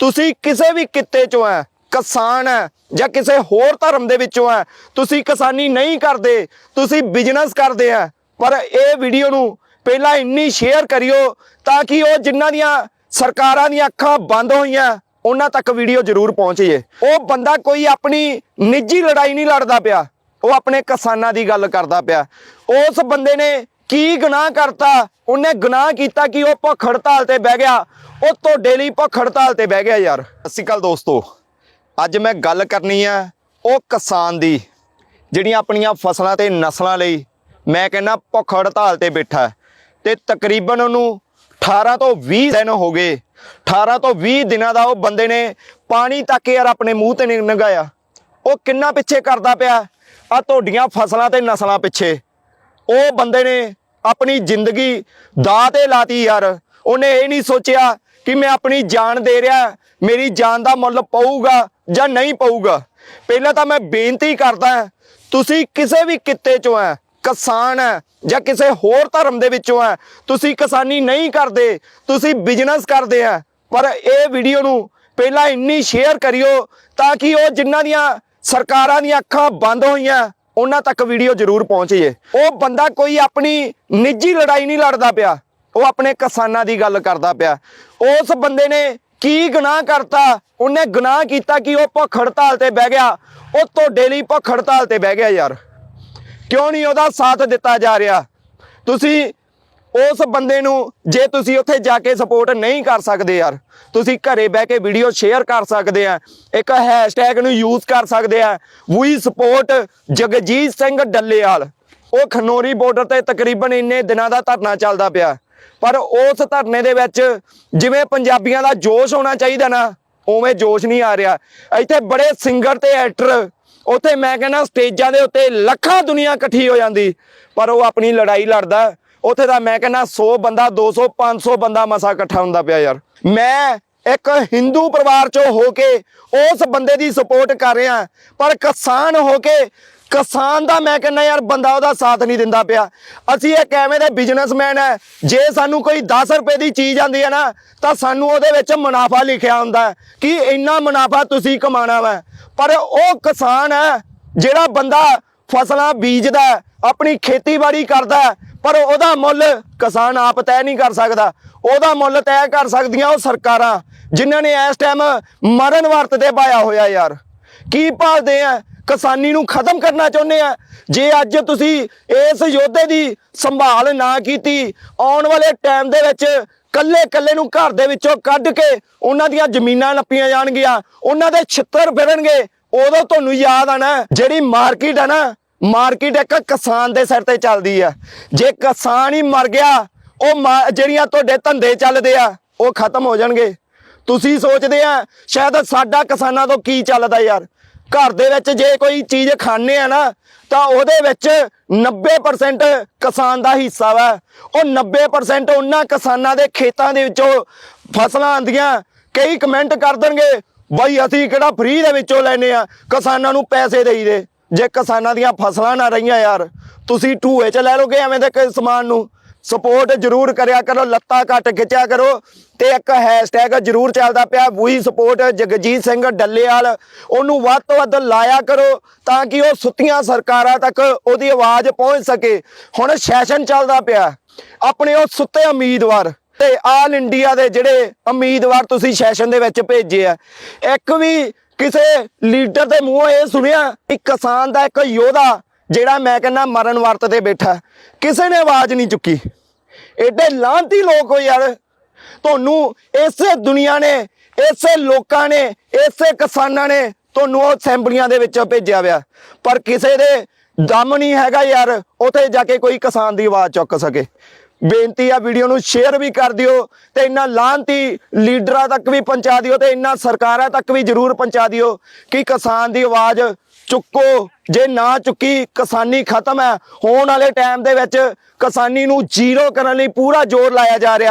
ਤੁਸੀਂ ਕਿਸੇ ਵੀ ਕਿੱਤੇ ਚੋਂ ਹੈ, ਕਿਸਾਨ ਹੈ ਜਾਂ ਕਿਸੇ ਹੋਰ ਧਰਮ ਦੇ ਵਿੱਚੋਂ ਹੈ, ਤੁਸੀਂ ਕਿਸਾਨੀ ਨਹੀਂ ਕਰਦੇ, ਤੁਸੀਂ ਬਿਜ਼ਨਸ ਕਰਦੇ ਆ ਪਰ ਇਹ ਵੀਡੀਓ ਨੂੰ ਪਹਿਲਾਂ ਇੰਨੀ ਸ਼ੇਅਰ ਕਰਿਓ ਤਾਂ ਕਿ ਉਹ ਜਿਨ੍ਹਾਂ ਦੀਆਂ ਸਰਕਾਰਾਂ ਦੀਆਂ ਅੱਖਾਂ ਬੰਦ ਹੋਈਆਂ, ਉਹਨਾਂ ਤੱਕ ਵੀਡੀਓ ਜ਼ਰੂਰ ਪਹੁੰਚ ਉਹ ਬੰਦਾ ਕੋਈ ਆਪਣੀ ਨਿੱਜੀ ਲੜਾਈ ਨਹੀਂ ਲੜਦਾ ਪਿਆ, ਉਹ ਆਪਣੇ ਕਿਸਾਨਾਂ ਦੀ ਗੱਲ ਕਰਦਾ ਪਿਆ। ਉਸ ਬੰਦੇ ਨੇ ਕੀ ਗੁਨਾਹ ਕਰਤਾ? ਉਹਨੇ ਗੁਨਾਹ ਕੀਤਾ ਕਿ ਉਹ ਭੁੱਖ ਹੜਤਾਲ ਤੇ ਬਹਿ ਗਿਆ। ਉਹ ਤੁਹਾਡੇ ਲਈ ਭੁੱਖ ਹੜਤਾਲ ਤੇ ਬਹਿ ਗਿਆ ਯਾਰ। ਸਤਿ ਸ਼੍ਰੀ ਅਕਾਲ ਦੋਸਤੋ। ਅੱਜ ਮੈਂ ਗੱਲ ਕਰਨੀ ਆ ਉਹ ਕਿਸਾਨ ਦੀ, ਜਿਹੜੀਆਂ ਆਪਣੀਆਂ ਫਸਲਾਂ ਤੇ ਨਸਲਾਂ ਲਈ ਮੈਂ ਕਹਿੰਦਾ ਭੁੱਖ ਹੜਤਾਲ ਤੇ ਬੈਠਾ ਹੈ। ਤੇ ਤਕਰੀਬਨ ਉਹਨੂੰ 18 ਤੋਂ 20 ਦਿਨ ਹੋ ਗਏ। 18 ਤੋਂ 20 ਦਿਨਾਂ ਦਾ ਉਹ ਬੰਦੇ ਨੇ ਪਾਣੀ ਤੱਕ ਯਾਰ ਆਪਣੇ ਮੂੰਹ ਤੇ ਨਹੀਂ ਲੰਘਾਇਆ ਉਹ ਕਿੰਨਾ ਪਿੱਛੇ ਕਰਦਾ ਪਿਆ। ਆ ਤੁਹਾਡੀਆਂ ਫਸਲਾਂ ਤੇ ਨਸਲਾਂ ਪਿੱਛੇ। ਉਹ ਬੰਦੇ ਨੇ ਆਪਣੀ ਜ਼ਿੰਦਗੀ ਦਾਅ ਤੇ ਲਾਤੀ ਯਾਰ। ਉਹਨੇ ਇਹ ਨਹੀਂ ਸੋਚਿਆ ਕਿ ਮੈਂ ਆਪਣੀ ਜਾਨ ਦੇ ਰਿਹਾ, ਮੇਰੀ ਜਾਨ ਦਾ ਮੁੱਲ ਪਊਗਾ ਜਾਂ ਨਹੀਂ ਪਊਗਾ। ਪਹਿਲਾਂ ਤਾਂ ਮੈਂ ਬੇਨਤੀ ਕਰਦਾ ਤੁਸੀਂ ਕਿਸੇ ਵੀ ਕਿੱਤੇ ਚੋਂ ਹੈ, ਕਿਸਾਨ ਹੈ ਜਾਂ ਕਿਸੇ ਹੋਰ ਧਰਮ ਦੇ ਵਿੱਚੋਂ ਹੈ, ਤੁਸੀਂ ਕਿਸਾਨੀ ਨਹੀਂ ਕਰਦੇ, ਤੁਸੀਂ ਬਿਜ਼ਨਸ ਕਰਦੇ ਆ ਪਰ ਇਹ ਵੀਡੀਓ ਨੂੰ ਪਹਿਲਾਂ ਇੰਨੀ ਸ਼ੇਅਰ ਕਰਿਓ ਤਾਂ ਕਿ ਉਹ ਜਿਨ੍ਹਾਂ ਦੀਆਂ ਸਰਕਾਰਾਂ ਦੀਆਂ ਅੱਖਾਂ ਬੰਦ ਹੋਈਆਂ ਉਹਨਾਂ ਤੱਕ ਵੀਡੀਓ ਜ਼ਰੂਰ ਪਹੁੰਚ ਉਹ ਬੰਦਾ ਕੋਈ ਆਪਣੀ ਨਿੱਜੀ ਲੜਾਈ ਨਹੀਂ ਲੜਦਾ ਪਿਆ। ਉਹ ਆਪਣੇ ਕਿਸਾਨਾਂ ਦੀ ਗੱਲ ਕਰਦਾ ਪਿਆ। ਉਸ ਬੰਦੇ ਨੇ ਕੀ ਗੁਨਾਹ ਕਰਤਾ? ਉਹਨੇ ਗੁਨਾਹ ਕੀਤਾ ਕਿ ਉਹ ਭੁੱਖ ਹੜਤਾਲ ਤੇ ਬਹਿ ਗਿਆ। ਉਹ ਤੁਹਾਡੇ ਲਈ ਭੁੱਖ ਹੜਤਾਲ ਤੇ ਬਹਿ ਗਿਆ ਯਾਰ। ਕਿਉਂ ਨਹੀਂ ਉਹਦਾ ਸਾਥ ਦਿੱਤਾ ਜਾ ਰਿਹਾ? ਤੁਸੀਂ ਉਸ ਬੰਦੇ ਨੂੰ ਜੇ ਤੁਸੀਂ ਉੱਥੇ ਜਾ ਕੇ ਸਪੋਰਟ ਨਹੀਂ ਕਰ ਸਕਦੇ ਯਾਰ, ਤੁਸੀਂ ਘਰੇ ਬਹਿ ਕੇ ਵੀਡੀਓ ਸ਼ੇਅਰ ਕਰ ਸਕਦੇ ਆ, ਇੱਕ ਹੈਸ਼ਟੈਗ ਨੂੰ ਯੂਜ਼ ਕਰ ਸਕਦੇ ਆ ਵੀ ਸਪੋਰਟ ਜਗਜੀਤ ਸਿੰਘ ਡੱਲੇਵਾਲ। ਉਹ ਖਨੋਰੀ ਬਾਰਡਰ ਤੇ ਤਕਰੀਬਨ ਇੰਨੇ ਦਿਨਾਂ ਦਾ ਧਰਨਾ ਚੱਲਦਾ ਪਿਆ। ਪਰ ਉਸ ਧਰਨੇ ਦੇ ਵਿੱਚ ਜਿਵੇਂ ਪੰਜਾਬੀਆਂ ਦਾ ਜੋਸ਼ ਹੋਣਾ ਚਾਹੀਦਾ ਨਾ, ਉਵੇਂ ਜੋਸ਼ ਨਹੀਂ ਆ ਰਿਹਾ। ਇੱਥੇ ਬੜੇ ਸਿੰਗਰ ਤੇ ਐਕਟਰ ਉੱਥੇ ਮੈਂ ਕਹਿੰਦਾ ਸਟੇਜਾਂ ਦੇ ਉੱਤੇ ਲੱਖਾਂ ਦੁਨੀਆ ਇਕੱਠੀ ਹੋ ਜਾਂਦੀ। ਪਰ ਉਹ ਆਪਣੀ ਲੜਾਈ ਲੜਦਾ ਉੱਥੇ ਦਾ ਮੈਂ ਕਹਿੰਦਾ 100 ਬੰਦਾ 200 500 ਬੰਦਾ ਮਸਾ ਇਕੱਠਾ ਹੁੰਦਾ ਪਿਆ ਯਾਰ। ਮੈਂ ਇੱਕ ਹਿੰਦੂ ਪਰਿਵਾਰ ਚੋਂ ਹੋ ਕੇ ਉਸ ਬੰਦੇ ਦੀ ਸਪੋਰਟ ਕਰ ਰਿਹਾ, ਪਰ ਕਿਸਾਨ ਹੋ ਕੇ, ਕਿਸਾਨ ਦਾ ਮੈਂ ਕਹਿੰਦਾ ਯਾਰ ਬੰਦਾ ਉਹਦਾ ਸਾਥ ਨਹੀਂ ਦਿੰਦਾ ਪਿਆ। ਅਸੀਂ ਇੱਕ ਐਵੇਂ ਦੇ ਬਿਜ਼ਨਸਮੈਨ ਹੈ ਜੇ ਸਾਨੂੰ ਕੋਈ 10 ਰੁਪਏ ਦੀ ਚੀਜ਼ ਆਂਦੀ ਹੈ ਨਾ, ਤਾਂ ਸਾਨੂੰ ਉਹਦੇ ਵਿੱਚ ਮੁਨਾਫਾ ਲਿਖਿਆ ਹੁੰਦਾ ਕਿ ਇੰਨਾ ਮੁਨਾਫਾ ਤੁਸੀਂ ਕਮਾਣਾ ਵਾ। ਪਰ ਉਹ ਕਿਸਾਨ ਹੈ ਜਿਹੜਾ ਬੰਦਾ ਫਸਲਾਂ ਬੀਜਦਾ, ਆਪਣੀ ਖੇਤੀਬਾੜੀ ਕਰਦਾ ਪਰ ਉਹਦਾ ਮੁੱਲ ਕਿਸਾਨ ਆਪ ਤੈਅ ਨਹੀਂ ਕਰ ਸਕਦਾ। ਉਹਦਾ ਮੁੱਲ ਤੈਅ ਕਰ ਸਕਦੀਆਂ ਉਹ ਸਰਕਾਰਾਂ, ਜਿਨ੍ਹਾਂ ਨੇ ਇਸ ਟਾਈਮ ਮਰਨ ਵਰਤ ਤੇ ਪਾਇਆ ਹੋਇਆ ਯਾਰ। ਕੀ ਭਾਲਦੇ ਆ? ਕਿਸਾਨੀ ਨੂੰ ਖਤਮ ਕਰਨਾ ਚਾਹੁੰਦੇ ਆ? ਜੇ ਅੱਜ ਤੁਸੀਂ ਇਸ ਯੋਧੇ ਦੀ ਸੰਭਾਲ ਨਾ ਕੀਤੀ, ਆਉਣ ਵਾਲੇ ਟਾਈਮ ਦੇ ਵਿੱਚ ਕੱਲੇ ਕੱਲੇ ਨੂੰ ਘਰ ਦੇ ਵਿੱਚੋਂ ਕੱਢ ਕੇ ਉਹਨਾਂ ਦੀਆਂ ਜ਼ਮੀਨਾਂ ਨੱਪੀਆਂ ਜਾਣਗੀਆਂ, ਉਹਨਾਂ ਦੇ ਛਿੱਤਰ ਫਿਰਨਗੇ, ਉਦੋਂ ਤੁਹਾਨੂੰ ਯਾਦ ਆਣਾ ਜਿਹੜੀ ਮਾਰਕੀਟ ਆ ਨਾ ਮਾਰਕੀਟ ਇੱਕ ਕਿਸਾਨ ਦੇ ਸਿਰ ਤੇ ਚੱਲਦੀ ਆ। ਜੇ ਕਿਸਾਨ ਹੀ ਮਰ ਗਿਆ, ਉਹ ਮਾ- ਜਿਹੜੀਆਂ ਤੁਹਾਡੇ ਧੰਦੇ ਚੱਲਦੇ ਆ, ਉਹ ਖਤਮ ਹੋ ਜਾਣਗੇ। ਤੁਸੀਂ ਸੋਚਦੇ ਆ, ਸ਼ਾਇਦ ਸਾਡਾ ਕਿਸਾਨਾਂ ਤੋਂ ਕੀ ਚੱਲਦਾ ਯਾਰ। ਘਰ ਦੇ ਵਿੱਚ ਜੇ ਕੋਈ ਚੀਜ਼ ਖਾਣੇ ਆ ਨਾ, ਤਾਂ ਉਹਦੇ ਵਿੱਚ 90% ਕਿਸਾਨ ਦਾ ਹਿੱਸਾ ਵਾ। ਉਹ 90% ਉਹਨਾਂ ਕਿਸਾਨਾਂ ਦੇ ਖੇਤਾਂ ਦੇ ਵਿੱਚੋਂ ਫਸਲਾਂ ਆਂਦੀਆਂ ਕਈ ਕਮੈਂਟ ਕਰ ਦੇਣਗੇ, ਬਾਈ ਅਸੀਂ ਕਿਹੜਾ ਫ੍ਰੀ ਦੇ ਵਿੱਚੋਂ ਲੈਨੇ ਆ, ਕਿਸਾਨਾਂ ਨੂੰ ਪੈਸੇ ਦੇਈਦੇ। ਜੇ ਕਿਸਾਨਾਂ ਦੀਆਂ ਫਸਲਾਂ ਨਾ ਰਹੀਆਂ ਯਾਰ, ਤੁਸੀਂ ਢੂਏ 'ਚ ਲੈ ਲੋਗੇ ਐਵੇਂ ਦੇ ਕੋਈ ਸਮਾਨ ਨੂੰ? ਸਪੋਰਟ ਜਰੂਰ ਕਰਿਆ ਕਰੋ, ਲੱਤਾਂ ਘੱਟ ਖਿੱਚਿਆ ਕਰੋ। ਤੇ ਇੱਕ ਹੈਸ਼ਟੈਗ ਜਰੂਰ ਚੱਲਦਾ ਪਿਆ ਵੀ ਸਪੋਰਟ ਜਗਜੀਤ ਸਿੰਘ ਡੱਲੇਵਾਲ। ਉਹਨੂੰ ਵੱਧ ਤੋਂ ਵੱਧ ਲਾਇਆ ਕਰੋ ਤਾਂ ਕਿ ਉਹ ਸੁੱਤੀਆਂ ਸਰਕਾਰਾਂ ਤੱਕ ਉਹਦੀ ਆਵਾਜ਼ ਪਹੁੰਚ ਸਕੇ। ਹੁਣ ਸੈਸ਼ਨ ਚੱਲਦਾ ਪਿਆ। ਆਪਣੇ ਉਹ ਸੁੱਤੇ ਉਮੀਦਵਾਰ ਤੇ ਆਲ ਇੰਡੀਆ ਦੇ ਜਿਹੜੇ ਉਮੀਦਵਾਰ ਤੁਸੀਂ ਸੈਸ਼ਨ ਦੇ ਵਿੱਚ ਭੇਜੇ ਆ। ਇੱਕ ਵੀ ਕਿਸੇ ਲੀਡਰ ਦੇ ਮੂੰਹੋਂ ਇਹ ਸੁਣਿਆ ਕਿ ਕਿਸਾਨ ਦਾ ਇੱਕ ਯੋਧਾ ਜਿਹੜਾ ਮੈਂ ਕਹਿੰਦਾ ਮਰਨ ਵਰਤ ਤੇ ਬੈਠਾ। ਕਿਸੇ ਨੇ ਆਵਾਜ਼ ਨਹੀਂ ਚੁੱਕੀ। ਐਡੇ ਲਾਂਤੀ ਲੋਕ ਹੋ ਯਾਰ। ਤੁਹਾਨੂੰ ਇਸੇ ਦੁਨੀਆ ਨੇ, ਇਸੇ ਲੋਕਾਂ ਨੇ, ਇਸੇ ਕਿਸਾਨਾਂ ਨੇ ਤੁਹਾਨੂੰ ਉਹ ਅਸੈਂਬਲੀਆਂ ਦੇ ਵਿੱਚ ਭੇਜਿਆ ਹੋਇਆ। ਪਰ ਕਿਸੇ ਦੇ ਦਮ ਨਹੀਂ ਹੈਗਾ ਯਾਰ, ਉੱਥੇ ਜਾ ਕੇ ਕੋਈ ਕਿਸਾਨ ਦੀ ਆਵਾਜ਼ ਚੁੱਕ ਸਕੇ। ਬੇਨਤੀ ਆ ਵੀਡੀਓ ਨੂੰ ਸ਼ੇਅਰ ਵੀ ਕਰ ਦਿਓ ਤੇ ਇਹਨਾਂ ਲਾਂਤੀ ਲੀਡਰਾਂ ਤੱਕ ਵੀ ਪਹੁੰਚਾ ਦਿਓ ਤੇ ਇਹਨਾਂ ਸਰਕਾਰਾਂ ਤੱਕ ਵੀ ਜ਼ਰੂਰ ਪਹੁੰਚਾ ਦਿਓ ਕਿ ਕਿਸਾਨ ਦੀ ਆਵਾਜ਼ ਚੁੱਕੋ। ਜੇ ਨਾ ਚੁੱਕੀ, ਕਿਸਾਨੀ ਖਤਮ ਹੈ। ਹੋਣ ਵਾਲੇ ਟਾਈਮ ਦੇ ਵਿੱਚ ਕਿਸਾਨੀ ਨੂੰ ਜ਼ੀਰੋ ਕਰਨ ਲਈ ਪੂਰਾ ਜ਼ੋਰ ਲਾਇਆ ਜਾ ਰਿਹਾ।